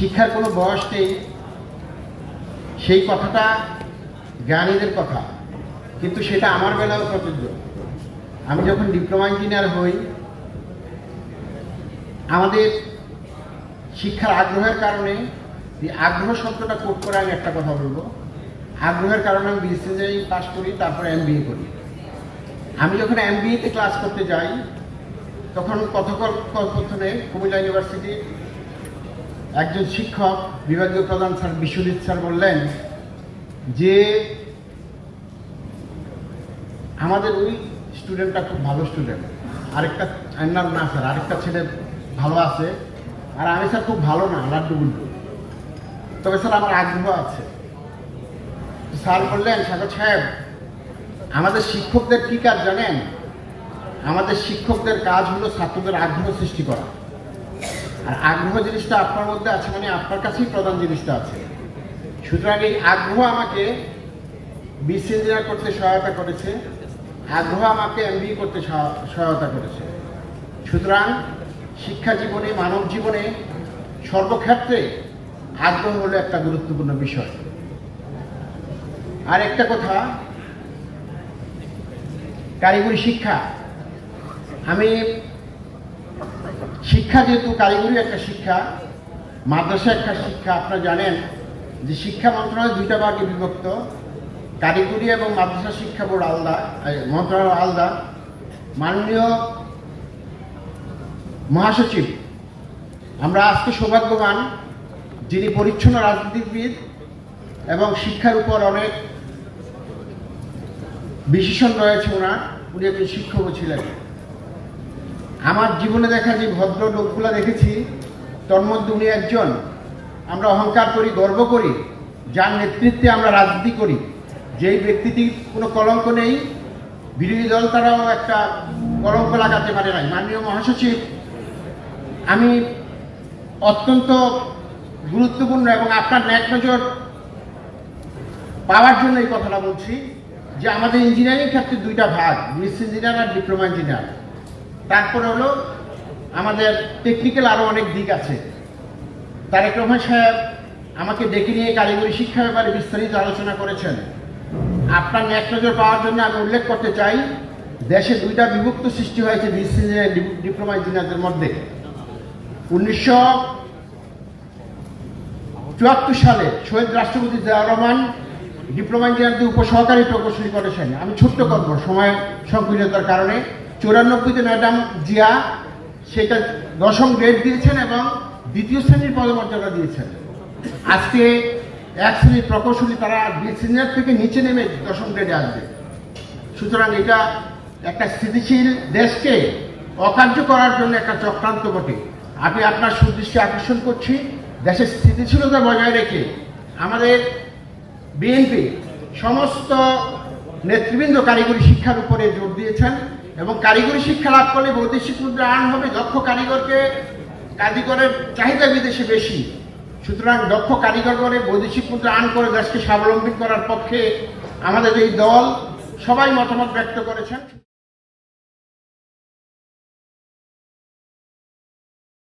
শিক্ষার কোনো বয়স নেই। সেই কথাটা জ্ঞানীদের কথা। কিন্তু সেটা আমার বেলাও প্রযোজ্য। আমি যখন ডিপ্লোমা ইঞ্জিনিয়ার হই, আমাদের শিক্ষার আগ্রহের কারণে আগ্রহ শব্দটা কোট করে আমি একটা কথা বলব। আগ্রহের কারণে আমি বিএসসি ইঞ্জিনিয়ারিং পাস করি, তারপরে এম করি। আমি যখন এম তে ক্লাস করতে যাই, তখন কথোপকথনে কুমিল্লা ইউনিভার্সিটি একজন শিক্ষক, বিভাগীয় প্রধান স্যার বিশ্বজিৎ স্যার বললেন যে, আমাদের ওই স্টুডেন্টটা খুব ভালো স্টুডেন্ট। আরেকটা নাম না স্যার, আরেকটা ছেলে ভালো আছে। আর আমি স্যার খুব ভালো না, লাড্ডু গুড্ডু। তবে স্যার আমার আগ্রহ আছে। স্যার বললেন, সাগর সাহেব, আমাদের শিক্ষকদের কি কাজ জানেন? আমাদের শিক্ষকদের কাজ হলো ছাত্রদের আগ্রহ সৃষ্টি করা। আর আগ্রহ জিনিসটা আপনার মধ্যে আছে মানে আপনার কাছেই প্রধান জিনিসটা আছে। সুতরাং এই আগ্রহ আমাকে বিসি ইঞ্জিনিয়ার করতে সহায়তা করেছে, আগ্রহ আমাকে এম করতে সহা- সহায়তা করেছে। সুতরাং শিক্ষা জীবনে, মানব জীবনে সর্বক্ষেত্রে আগ্রহ হলো একটা গুরুত্বপূর্ণ বিষয়। আর একটা কথা, কারিগরি শিক্ষা। আমি শিক্ষা যেহেতু কারিগরি একটা শিক্ষা, মাদ্রাসা একটা শিক্ষা, আপনারা জানেন যে শিক্ষা মন্ত্রণালয় দুইটা ভাগে বিভক্ত। কারিগরি এবং মাদ্রাসা শিক্ষা বোর্ড আলাদা মন্ত্রণালয় আলাদা। মাননীয় মহাসচিব, আমরা আজকে সৌভাগ্যবান যিনি পরিচ্ছন্ন রাজনীতিবিদ এবং শিক্ষার উপর অনেক বিশেষণ রয়েছে ওনার, উনি একজন শিক্ষকও ছিলেন। আমার জীবনে দেখা যে ভদ্র লোকগুলো দেখেছি তোর মধ্যে উনি একজন। আমরা অহংকার করি, গর্ব করি, যার নেতৃত্বে আমরা রাজনীতি করি। যেই ব্যক্তিটির কোনো কলঙ্ক নেই, বিরোধী দল তারাও একটা কলঙ্ক লাগাতে পারে নাই, মাননীয় মহাসচিব। আমি অত্যন্ত গুরুত্বপূর্ণ এবং আপনার ন্যাক নজর পাওয়ার জন্য এই কথাটা বলছি যে আমাদের ইঞ্জিনিয়ারিং ক্ষেত্রে দুইটা ভাগ মিস ইঞ্জিনিয়ার আর ডিপ্লোমা ইঞ্জিনিয়ার তারপরে হলো আমাদের টেকনিক্যাল আরও অনেক দিক আছে। তারেক রহমান সাহেব আমাকে ডেকে নিয়ে কারিগরি শিক্ষা ব্যাপারে বিস্তারিত আলোচনা করেছেন। আপনার ন্যাক নজর পাওয়ার জন্য আমি উল্লেখ করতে চাই, দেশে দুইটা বিভক্ত সৃষ্টি হয়েছে ডিপ্লোমা ইঞ্জিনিয়ারদের মধ্যে। উনিশশো চুয়াত্তর সালে শহীদ রাষ্ট্রপতি জিয়াউর রহমান ডিপ্লোমা ইঞ্জিনিয়ারদের উপসহকারী প্রকৌশলী করেছেন। আমি ছোট্ট করব সময় সংকীর্ণতার কারণে। চৌরানব্বইতে ম্যাডাম জিয়া সেটা দশম গ্রেড দিয়েছেন এবং দ্বিতীয় শ্রেণির পদমর্যাদা দিয়েছেন। আজকে এক শ্রেণির প্রকৌশলী তারা সিনিয়র থেকে নিচে নেমে দশম গ্রেডে আসবে। সুতরাং এটা একটা স্থিতিশীল দেশকে অকার্য করার জন্য একটা চক্রান্ত বটে। আমি আপনার সুদৃষ্টি আকর্ষণ করছি। দেশের স্থিতিশীলতা বজায় রেখে আমাদের বিএনপি সমস্ত নেতৃবৃন্দ কারিগরি শিক্ষার উপরে জোর দিয়েছেন। এবং কারিগরি শিক্ষা লাভ করলে বৈদেশিক মুদ্রা আর্ন হবে, দক্ষ কারিগরকে কারিগরের চাহিদা বিদেশে বেশি। সুতরাং দক্ষ কারিগর করে বৈদেশিক মুদ্রা আর্ন করে দেশকে স্বাবলম্বী করার পক্ষে আমাদের এই দল সবাই মতামত ব্যক্ত করেছেন।